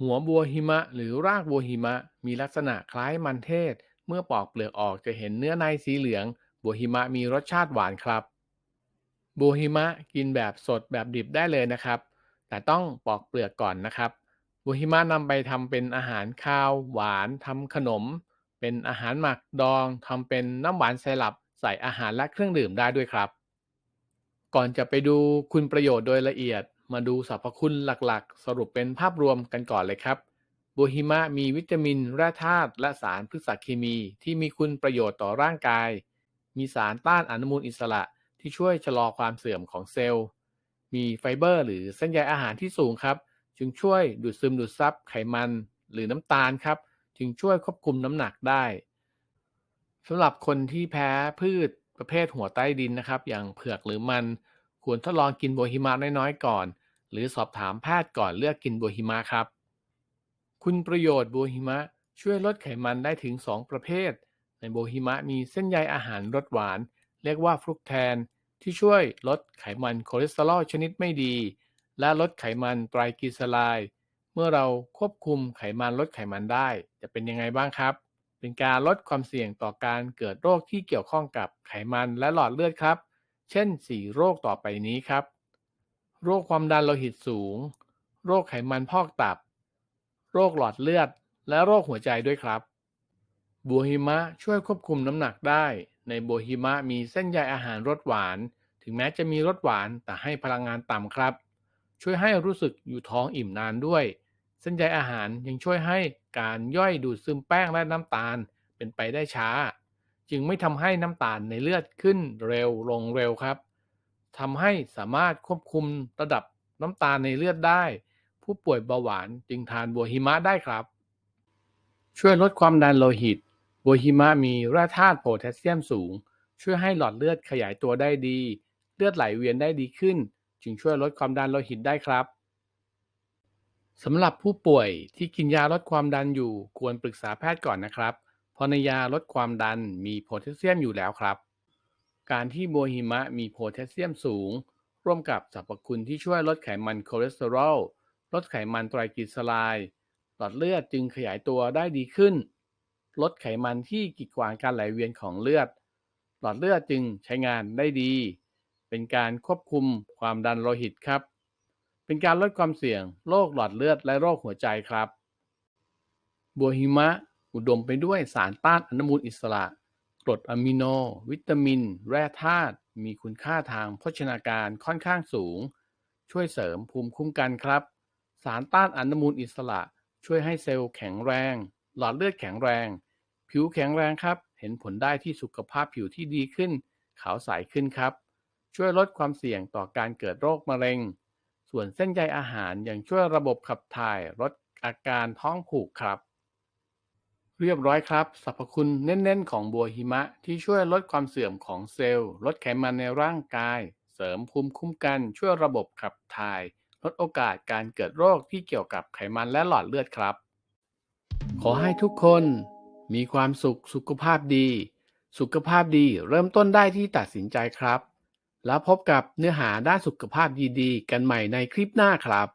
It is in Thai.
หัวบัวหิมะ หรือรากบัวหิมะ มีลักษณะคล้ายมันเทศ เมื่อปอกเปลือกออกจะเห็นเนื้อในสีเหลือง บัวหิมะมีรสชาติหวานครับ บัวหิมะกินแบบสดแบบดิบได้เลยนะครับ แต่ต้องปอกเปลือกก่อนนะครับ บัวหิมะนำไปทำเป็นอาหารคาว หวานทำขนม เป็นอาหารหมักดองทำเป็นน้ำหวานไซรัปใส่อาหารและเครื่องดื่มได้ด้วยครับ ก่อนจะไปดูคุณประโยชน์โดยละเอียด มาดูสรรพคุณหลักๆ สรุปเป็นภาพรวมกันก่อนเลยครับบัวหิมะมีวิตามินแร่ธาตุและสารพฤกษเคมีที่มีคุณประโยชน์ต่อร่างกาย มีสารต้านอนุมูลอิสระที่ช่วยชะลอความเสื่อมของเซลล์ มีไฟเบอร์ หรือเส้นใยอาหารที่สูงครับ จึงช่วยดูดซึมดูดซับไขมัน หรือน้ำตาลครับ จึงช่วยควบคุมน้ำหนักได้สำหรับคนที่แพ้พืชประเภทหัวใต้ดินนะครับ อย่างเผือกหรือมัน ควรทดลองกินบัวหิมะน้อยๆก่อน หรือสอบถามแพทย์ก่อนเลือกกินบัวหิมะครับ คุณประโยชน์บัวหิมะช่วยลดไขมันได้ถึง 2 ประเภท ในบัวหิมะมีเส้นใยอาหารรสหวาน เรียกว่าฟรุกแทน ที่ช่วยลดไขมันคอเลสเตอรอลชนิดไม่ดี และลดไขมันไตรกลีเซอไรด์เมื่อเราควบคุมไขมันลดไขมันได้ จะเป็นยังไงบ้างครับ เป็นการลดความเสี่ยงต่อการเกิดโรคที่เกี่ยวข้องกับไขมันและหลอดเลือดครับ เช่น 4 โรคต่อไปนี้ครับ โรคความดันโลหิตสูง โรคไขมันพอกตับ โรคหลอดเลือด และโรคหัวใจด้วยครับบัวหิมะช่วยควบคุมน้ำหนักได้ ในบัวหิมะมีเส้นใยอาหารรสหวาน ถึงแม้จะมีรสหวานแต่ให้พลังงานต่ำครับ ช่วยให้รู้สึกอยู่ท้องอิ่มนานด้วย เส้นใยอาหารยังช่วยให้การย่อยดูดซึมแป้งและน้ำตาลเป็นไปได้ช้า จึงไม่ทำให้น้ำตาลในเลือดขึ้นเร็วลงเร็วครับ ทำให้สามารถควบคุมระดับน้ำตาลในเลือดได้ ผู้ป่วยเบาหวานจึงทานบัวหิมะได้ครับ ช่วยลดความดันโลหิต บัวหิมะมีแร่ธาตุโพแทสเซียมสูง ช่วยให้หลอดเลือดขยายตัวได้ดี เลือดไหลเวียนได้ดีขึ้น จึงช่วยลดความดันโลหิตได้ครับสำหรับผู้ป่วยที่กินยาลดความดันอยู่ควรปรึกษาแพทย์ก่อนนะครับ เพราะในยาลดความดันมีโพแทสเซียมอยู่แล้วครับ การที่บัวหิมะมีโพแทสเซียมสูง ร่วมกับสรรพคุณที่ช่วยลดไขมันคอเลสเตอรอล ลดไขมันไตรกลีเซอไรด์หลอดเลือดจึงขยายตัวได้ดีขึ้น ลดไขมันที่กีดขวางการไหลเวียนของเลือด หลอดเลือดจึงใช้งานได้ดี เป็นการควบคุมความดันโลหิตครับ เป็นการลดความเสี่ยงโรคหลอดเลือดและโรคหัวใจครับ บัวหิมะอุดมไปด้วยสารต้านอนุมูลอิสระ รดอะมิโน วิตามิน แร่ธาตุมีคุณค่าทางโภชนาการค่อนข้างสูง ช่วยเสริมภูมิคุ้มกันครับ สารต้านอนุมูลอิสระ ช่วยให้เซลล์แข็งแรง หลอดเลือดแข็งแรง ผิวแข็งแรงครับ เห็นผลได้ที่สุขภาพผิวที่ดีขึ้น ขาวใสขึ้นครับ ช่วยลดความเสี่ยงต่อการเกิดโรคมะเร็ง ส่วนเส้นใยอาหารยังช่วยระบบขับถ่ายลดอาการท้องผูกครับ เรียบร้อยครับสรรพคุณเน้นๆ ของบัวหิมะที่ช่วยลดความเสื่อมของเซลล์ ลดไขมันในร่างกาย เสริมภูมิคุ้มกันช่วยระบบขับถ่าย ลดโอกาสการเกิดโรคที่เกี่ยวกับไขมันและหลอดเลือดครับ ขอให้ทุกคนมีความสุขสุขภาพดี สุขภาพดีเริ่มต้นได้ที่ตัดสินใจครับ แล้วพบกับเนื้อหาด้านสุขภาพดีๆ กันใหม่ในคลิปหน้าครับ